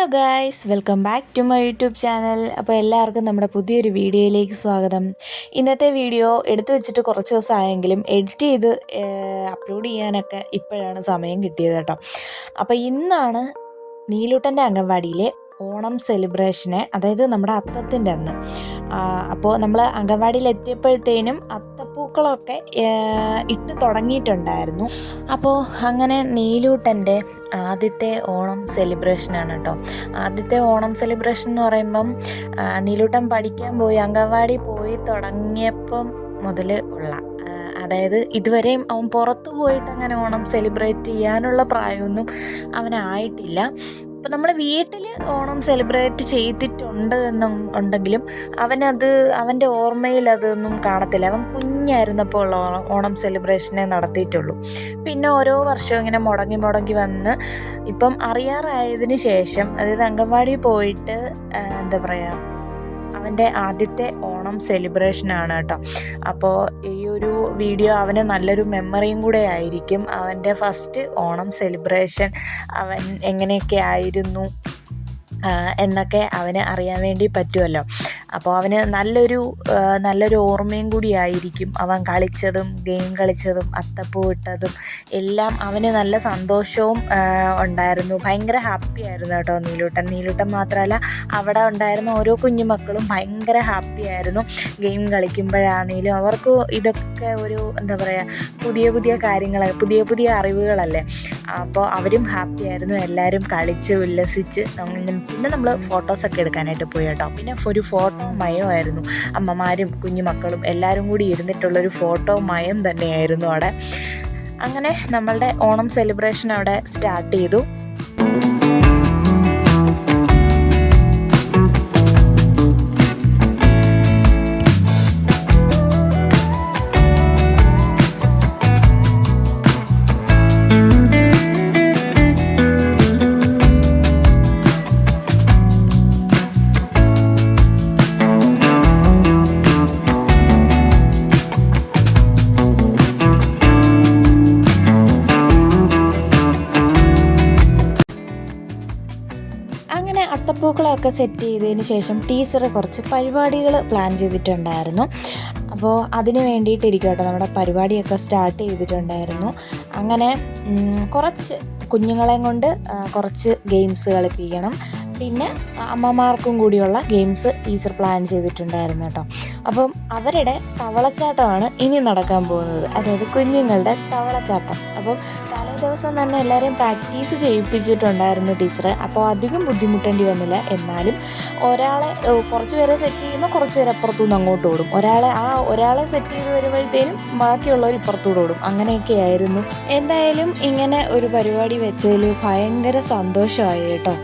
Hello guys welcome back to my YouTube channel. അപ്പോൾ എല്ലാവർക്കും നമ്മുടെ പുതിയൊരു വീഡിയോയിലേക്ക് സ്വാഗതം. ഇന്നത്തെ വീഡിയോ എടുത്തു വെച്ചിട്ട് കുറച്ച് ദിവസമായെങ്കിലും എഡിറ്റ് ചെയ്ത് അപ്ലോഡ് ചെയ്യാനൊക്കെ ഇപ്പോഴാണ് സമയം കിട്ടിയത് കേട്ടോ. അപ്പോൾ ഇന്നാണ് നീലൂട്ടന്റെ അംഗൻവാടിയിലെ ഓണം സെലിബ്രേഷന് അതായത് നമ്മുടെ അത്തത്തിന്റെ അന്ന്. അപ്പോൾ നമ്മൾ അംഗൻവാടിയിൽ എത്തിയപ്പോഴത്തേനും അത്തപ്പൂക്കളമൊക്കെ ഇട്ട് തുടങ്ങിയിട്ടുണ്ടായിരുന്നു. അപ്പോൾ അങ്ങനെ നീലൂട്ടന്റെ ആദ്യത്തെ ഓണം സെലിബ്രേഷനാണ് കേട്ടോ ആദ്യത്തെ ഓണം സെലിബ്രേഷൻ എന്ന് പറയുമ്പം നീലൂട്ടൻ പഠിക്കാൻ പോയി അംഗൻവാടി പോയി തുടങ്ങിയപ്പം മുതൽ ഉള്ള അതായത് ഇതുവരെയും അവൻ പുറത്തു പോയിട്ട് അങ്ങനെ ഓണം സെലിബ്രേറ്റ് ചെയ്യാനുള്ള പ്രായമൊന്നും അവനായിട്ടില്ല. ഇപ്പം നമ്മൾ വീട്ടിൽ ഓണം സെലിബ്രേറ്റ് ചെയ്തിട്ടുണ്ട് എന്നും ഉണ്ടെങ്കിലും അവനത് അവന്റെ ഓർമ്മയിൽ അതൊന്നും കാണത്തില്ല. അവൻ കുഞ്ഞായിരുന്നപ്പോൾ ഓണം ഓണം സെലിബ്രേഷനെ നടത്തിയിട്ടുള്ളൂ. പിന്നെ ഓരോ വർഷവും ഇങ്ങനെ മുടങ്ങി മുടങ്ങി വന്ന് ഇപ്പം അറിയാറായതിന് ശേഷം അതായത് അംഗൻവാടി പോയിട്ട് എന്താ പറയുക അവന്റെ ആദ്യത്തെ ഓണം സെലിബ്രേഷൻ ആണ് കേട്ടോ. അപ്പോൾ ഈ ഒരു വീഡിയോ അവന് നല്ലൊരു മെമ്മറിയും കൂടെ ആയിരിക്കും. അവന്റെ ഫസ്റ്റ് ഓണം സെലിബ്രേഷൻ അവൻ എങ്ങനെയൊക്കെ ആയിരുന്നു എന്നൊക്കെ അവന് അറിയാൻ വേണ്ടി പറ്റുമല്ലോ. അപ്പോൾ അവന് നല്ലൊരു നല്ലൊരു ഓർമ്മയും കൂടിയായിരിക്കും അവൻ കളിച്ചതും ഗെയിം കളിച്ചതും അത്തപ്പൂ ഇട്ടതും എല്ലാം അവന് നല്ല സന്തോഷവും ഉണ്ടായിരുന്നു. ഭയങ്കര ഹാപ്പി ആയിരുന്നു കേട്ടോ നീലൂട്ടൻ. നീലൂട്ടൻ മാത്രമല്ല അവിടെ ഉണ്ടായിരുന്ന ഓരോ കുഞ്ഞുമക്കളും ഭയങ്കര ഹാപ്പി ആയിരുന്നു. ഗെയിം കളിക്കുമ്പോഴാണെങ്കിലും അവർക്ക് ഇതൊക്കെ ഒരു എന്താ പറയുക പുതിയ പുതിയ കാര്യങ്ങൾ പുതിയ പുതിയ അറിവുകളല്ലേ. അപ്പോൾ അവരും ഹാപ്പി ആയിരുന്നു. എല്ലാവരും കളിച്ച് ഉല്ലസിച്ച് പിന്നെ നമ്മൾ ഫോട്ടോസൊക്കെ എടുക്കാനായിട്ട് പോയി കേട്ടോ. പിന്നെ ഒരു ഫോട്ടോ മയമായിരുന്നു. അമ്മമാരും കുഞ്ഞുമക്കളും എല്ലാവരും കൂടി ഇരുന്നിട്ടുള്ളൊരു ഫോട്ടോ മയം തന്നെയായിരുന്നു അവിടെ. അങ്ങനെ നമ്മളുടെ ഓണം സെലിബ്രേഷൻ അവിടെ സ്റ്റാർട്ട് ചെയ്തു. അത്തപ്പൂക്കളമൊക്കെ സെറ്റ് ചെയ്തതിന് ശേഷം ടീച്ചർ കുറച്ച് പരിപാടികൾ പ്ലാൻ ചെയ്തിട്ടുണ്ടായിരുന്നു. അപ്പോൾ അതിന് വേണ്ടിയിട്ടിരിക്കും കേട്ടോ നമ്മുടെ പരിപാടിയൊക്കെ സ്റ്റാർട്ട് ചെയ്തിട്ടുണ്ടായിരുന്നു. അങ്ങനെ കുറച്ച് കുഞ്ഞുങ്ങളെയും കൊണ്ട് കുറച്ച് ഗെയിംസ് കളിപ്പിക്കണം. പിന്നെ അമ്മമാർക്കും കൂടിയുള്ള ഗെയിംസ് ടീച്ചർ പ്ലാൻ ചെയ്തിട്ടുണ്ടായിരുന്നു കേട്ടോ. അപ്പം അവരുടെ തവളച്ചാട്ടമാണ് ഇനി നടക്കാൻ പോകുന്നത്. അതായത് കുഞ്ഞുങ്ങളുടെ തവളച്ചാട്ടം. അപ്പം തലേ ദിവസം തന്നെ എല്ലാവരെയും പ്രാക്ടീസ് ചെയ്യിപ്പിച്ചിട്ടുണ്ടായിരുന്നു ടീച്ചർ അപ്പോൾ അധികം ബുദ്ധിമുട്ടേണ്ടി വന്നില്ല. എന്നാലും ഒരാളെ കുറച്ച് പേരെ സെറ്റ് ചെയ്യുമ്പോൾ കുറച്ച് പേര് അപ്പുറത്തുനിന്ന് അങ്ങോട്ട് ഓടും. ഒരാളെ ആ ഒരാളെ സെറ്റ് ചെയ്ത് വരുമ്പോഴത്തേനും ബാക്കിയുള്ളവർ ഇപ്പുറത്തൂടെ ഓടും. അങ്ങനെയൊക്കെ ആയിരുന്നു എന്തായാലും ഇങ്ങനെ ഒരു പരിപാടി വെച്ചതിൽ ഭയങ്കര സന്തോഷമായി കേട്ടോ.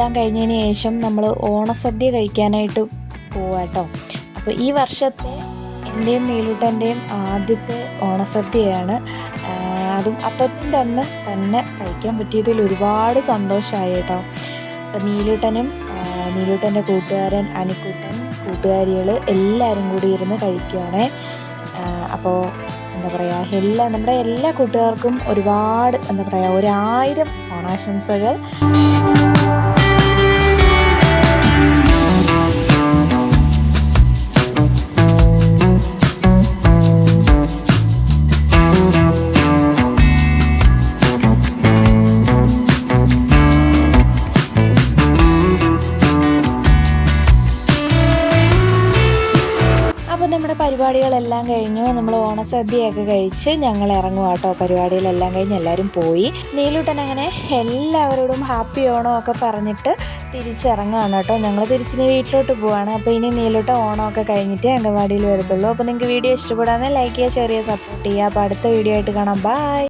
പരിപാടികളെല്ലാം കഴിഞ്ഞതിന് ശേഷം നമ്മൾ ഓണസദ്യ കഴിക്കാനായിട്ട് പോവാട്ടോ. അപ്പോൾ ഈ വർഷത്തെ എന്റെയും നീലൂട്ടന്റെയും ആദ്യത്തെ ഓണസദ്യയാണ്. അതും അത്തത്തിന്റെ അന്ന് തന്നെ കഴിക്കാൻ പറ്റിയതിൽ ഒരുപാട് സന്തോഷമായി കേട്ടോ അപ്പോൾ നീലൂട്ടനും നീലൂട്ടന്റെ കൂട്ടുകാരൻ അനിക്കൂട്ടൻ കൂട്ടുകാരികൾ എല്ലാവരും കൂടി ഇരുന്ന് കഴിക്കുകയാണേ അപ്പോൾ എന്താ പറയുക എല്ലാ നമ്മുടെ എല്ലാ കൂട്ടുകാർക്കും ഒരുപാട് എന്താ പറയുക ഒരായിരം ഓണാശംസകൾ. പരിപാടികളെല്ലാം കഴിഞ്ഞു. നമ്മൾ ഓണസദ്യയൊക്കെ കഴിച്ച് ഞങ്ങൾ ഇറങ്ങും കേട്ടോ. പരിപാടികളെല്ലാം കഴിഞ്ഞ് എല്ലാവരും പോയി. നീലൂട്ടൻ അങ്ങനെ എല്ലാവരോടും ഹാപ്പി ഓണം ഒക്കെ പറഞ്ഞിട്ട് തിരിച്ചിറങ്ങുകയാണ് കേട്ടോ. ഞങ്ങൾ തിരിച്ചിനി വീട്ടിലോട്ട് പോവാണ്. അപ്പോൾ ഇനി നീലൂട്ടൻ ഓണമൊക്കെ കഴിഞ്ഞിട്ട് അംഗൻവാടിയിൽ വരത്തുള്ളൂ. അപ്പോൾ നിങ്ങൾക്ക് വീഡിയോ ഇഷ്ടപ്പെടാതെ ലൈക്ക് ചെയ്യുക ഷെയർ ചെയ്യുക സപ്പോർട്ട് ചെയ്യുക. അപ്പോൾ അടുത്ത വീഡിയോ ആയിട്ട് കാണാം. ബൈ